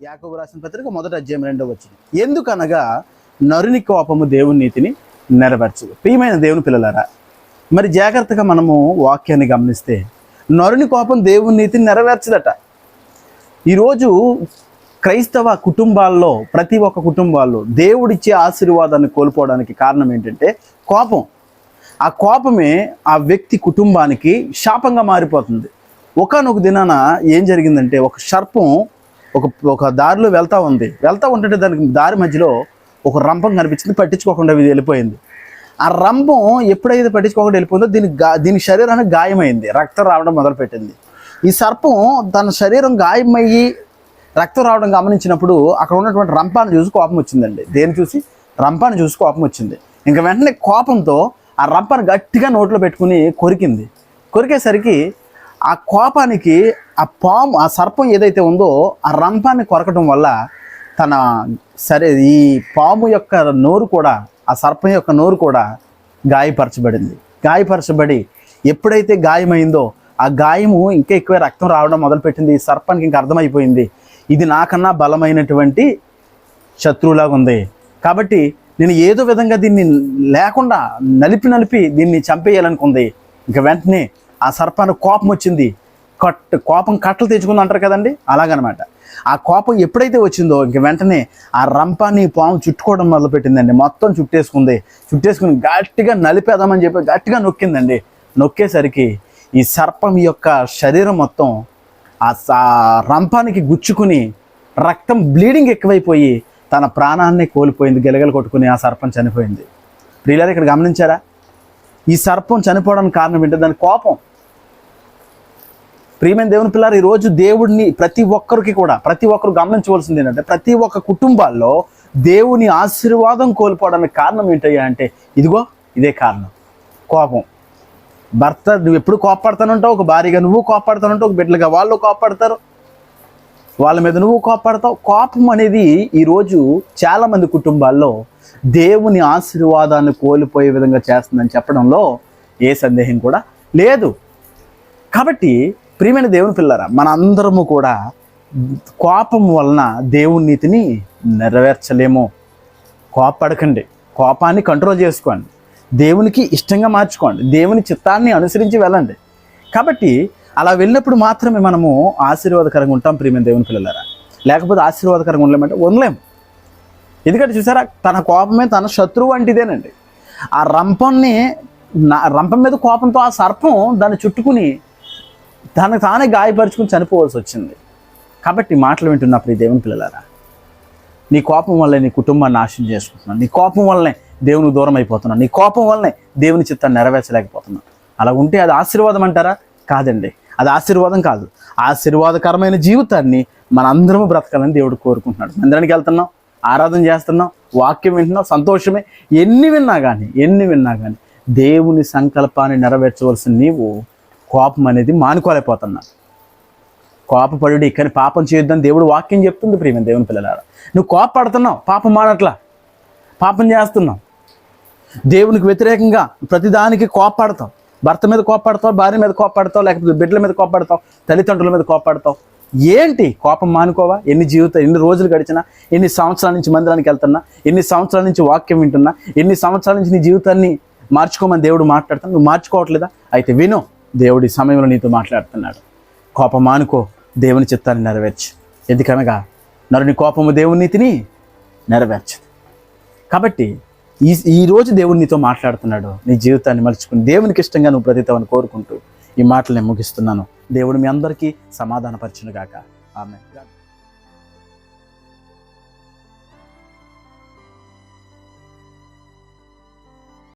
యాకబు రాసిన పత్రిక మొదటి అధ్యాయం రెండో వచ్చింది ఎందుకనగా నరుని కోపము దేవుని నీతిని నెరవేర్చదు ప్రియమైన దేవుని పిల్లలారా మరి జాగ్రత్తగా మనము వాక్యాన్ని గమనిస్తే నరుని కోపం దేవుని నీతిని నెరవేర్చదట. ఈరోజు క్రైస్తవ కుటుంబాల్లో ప్రతి ఒక్క కుటుంబాల్లో దేవుడిచ్చే ఆశీర్వాదాన్ని కోల్పోవడానికి కారణం ఏంటంటే కోపం. ఆ కోపమే ఆ వ్యక్తి కుటుంబానికి శాపంగా మారిపోతుంది. ఒకనొక దినాన ఏం జరిగిందంటే ఒక సర్పం ఒక ఒక దారిలో వెళ్తూ ఉంది. వెళ్తూ ఉంటుంటే దానికి దారి మధ్యలో ఒక రంపం కనిపించింది పట్టించుకోకుండా ఇది వెళ్ళిపోయింది. ఆ రంపం ఎప్పుడైతే పట్టించుకోకుండా వెళ్ళిపోయిందో దీని గా దీని శరీరానికి గాయమైంది రక్తం రావడం మొదలుపెట్టింది. ఈ సర్పం తన శరీరం గాయమయ్యి రక్తం రావడం గమనించినప్పుడు అక్కడ ఉన్నటువంటి రంపాన్ని చూసి కోపం వచ్చిందండి. దేని చూసి? రంపాన్ని చూసి కోపం వచ్చింది. ఇంకా వెంటనే కోపంతో ఆ రంపాను గట్టిగా నోట్లో పెట్టుకుని కొరికింది. కొరికేసరికి ఆ కోపానికి ఆ పాము ఆ సర్పం ఏదైతే ఉందో ఆ రంపాన్ని కొరకడం వల్ల తన సరే ఈ పాము యొక్క నోరు కూడా ఆ సర్పం యొక్క నోరు కూడా గాయపరచబడింది. గాయపరచబడి ఎప్పుడైతే గాయమైందో ఆ గాయము ఇంకా ఎక్కువ రక్తం రావడం మొదలుపెట్టింది. ఈ సర్పానికి ఇంకా అర్థమైపోయింది. ఇది నాకన్నా బలమైనటువంటి శత్రువులాగా ఉంది కాబట్టి నేను ఏదో విధంగా దీన్ని లేకుండా నలిపి నలిపి దీన్ని చంపేయాలనుకుంది. ఇంకా వెంటనే ఆ సర్పానికి కోపం వచ్చింది. కట్ కోపం కట్టలు తెచ్చుకుంది అంటారు కదండి? అలాగనమాట. ఆ కోపం ఎప్పుడైతే వచ్చిందో ఇంక వెంటనే ఆ రంపాన్ని పాము చుట్టుకోవడం మొదలుపెట్టిందండి. మొత్తం చుట్టేసుకుంది. చుట్టేసుకుని గట్టిగా నలిపేద్దామని చెప్పి గట్టిగా నొక్కిందండి. నొక్కేసరికి ఈ సర్పం యొక్క శరీరం మొత్తం ఆ రంపానికి గుచ్చుకుని రక్తం బ్లీడింగ్ ఎక్కువైపోయి తన ప్రాణాన్ని కోల్పోయింది గెలగలు కొట్టుకుని ఆ సర్పం చనిపోయింది. ప్రియులారు ఇక్కడ గమనించారా? ఈ సర్పం చనిపోవడానికి కారణం ఏంటంటే దాని కోపం. ప్రియమైన దేవుని పిల్లలు ఈరోజు దేవుడిని ప్రతి ఒక్కరికి కూడా ప్రతి ఒక్కరు గమనించవలసింది ఏంటంటే ప్రతి ఒక్క కుటుంబాల్లో దేవుని ఆశీర్వాదం కోల్పోవడానికి కారణం ఏంటయ్యా అంటే ఇదిగో ఇదే కారణం. కోపం. భర్త నువ్వు ఎప్పుడు కోపడతానంటావు ఒక భార్యగా నువ్వు కోపడతానంటావు ఒక బిడ్డలుగా వాళ్ళు కోపడతారు వాళ్ళ మీద నువ్వు కోపడతావు కోపం అనేది ఈరోజు చాలామంది కుటుంబాల్లో దేవుని ఆశీర్వాదాన్ని కోల్పోయే విధంగా చేస్తుందని చెప్పడంలో ఏ సందేహం కూడా లేదు. కాబట్టి ప్రియమైన దేవుని పిల్లరా మనందరము కూడా కోపం వలన దేవుని నీతిని నెరవేర్చలేము. కోపడకండి కోపాన్ని కంట్రోల్ చేసుకోండి. దేవునికి ఇష్టంగా మార్చుకోండి. దేవుని చిత్తాన్ని అనుసరించి వెళ్ళండి. కాబట్టి అలా వెళ్ళినప్పుడు మాత్రమే మనము ఆశీర్వాదకరంగా ఉంటాం ప్రియమైన దేవుని పిల్లలారా. లేకపోతే ఆశీర్వాదకరంగా ఉండలేమంటే ఉండలేము ఎందుకంటే చూసారా తన కోపమే తన శత్రువు వంటిదేనండి. ఆ రంపంని నా రంపం మీద కోపంతో ఆ సర్పం దాన్ని చుట్టుకుని తనకు తానే గాయపరుచుకుని చనిపోవాల్సి వచ్చింది. కాబట్టి మాటలు వింటున్న ప్రియ దేవుని పిల్లలారా. నీ కోపం వల్లే నీ కుటుంబాన్ని నాశనం చేసుకుంటున్నాను నీ కోపం వల్లనే దేవునికి దూరం అయిపోతున్నాను నీ కోపం వల్లనే దేవుని చిత్తాన్ని నెరవేర్చలేకపోతున్నాను అలా ఉంటే అది ఆశీర్వాదం అంటారా? కాదండి. అది ఆశీర్వాదం కాదు. ఆశీర్వాదకరమైన జీవితాన్ని మనందరము బ్రతకాలని దేవుడు కోరుకుంటున్నాడు. మందిరానికి వెళ్తున్నాం? ఆరాధన చేస్తున్నాం వాక్యం వింటున్నాం సంతోషమే. ఎన్ని విన్నా కానీ ఎన్ని విన్నా కానీ దేవుని సంకల్పాన్ని నెరవేర్చవలసిన నీవు కోపం అనేది మానుకోలేకపోతున్నాను కోపపడు కానీ పాపం చేయొద్దని దేవుడు వాక్యం చెప్తుంది ప్రియమైన దేవుని పిల్లలారా. నువ్వు కోపపడుతున్నావు పాపం మానట్లా. పాపం చేస్తున్నావు. దేవునికి వ్యతిరేకంగా ప్రతిదానికి కోపడతావు భర్త మీద కోపడతావు భార్య మీద కోపడతావు లేకపోతే బిడ్డల మీద కోపడతావు తల్లిదండ్రుల మీద కోపడతావు ఏంటి? కోపం మానుకోవా? ఎన్ని జీవితం ఎన్ని రోజులు గడిచినా ఎన్ని సంవత్సరాల నుంచి మందిరానికి వెళ్తున్నా ఎన్ని సంవత్సరాల నుంచి వాక్యం వింటున్నా ఎన్ని సంవత్సరాల నుంచి నీ జీవితాన్ని మార్చుకోమని దేవుడు మాట్లాడుతాను నువ్వు మార్చుకోవట్లేదా? అయితే విను దేవుడి సమయంలో నీతో మాట్లాడుతున్నాడు. కోపం మానుకో దేవుని చిత్తాన్ని నెరవేర్చు. ఎందుకనగా నరుని కోపము దేవుని నీతిని నెరవేర్చదు. కాబట్టి ఈ ఈ రోజు దేవుడు నీతో మాట్లాడుతున్నాడు. నీ జీవితాన్ని మలుచుకుని దేవునికి ఇష్టంగా నువ్వు బ్రతితావని కోరుకుంటూ ఈ మాటలు నేను ముగిస్తున్నాను. దేవుడు మీ అందరికీ సమాధానపరచునుగాక. ఆమె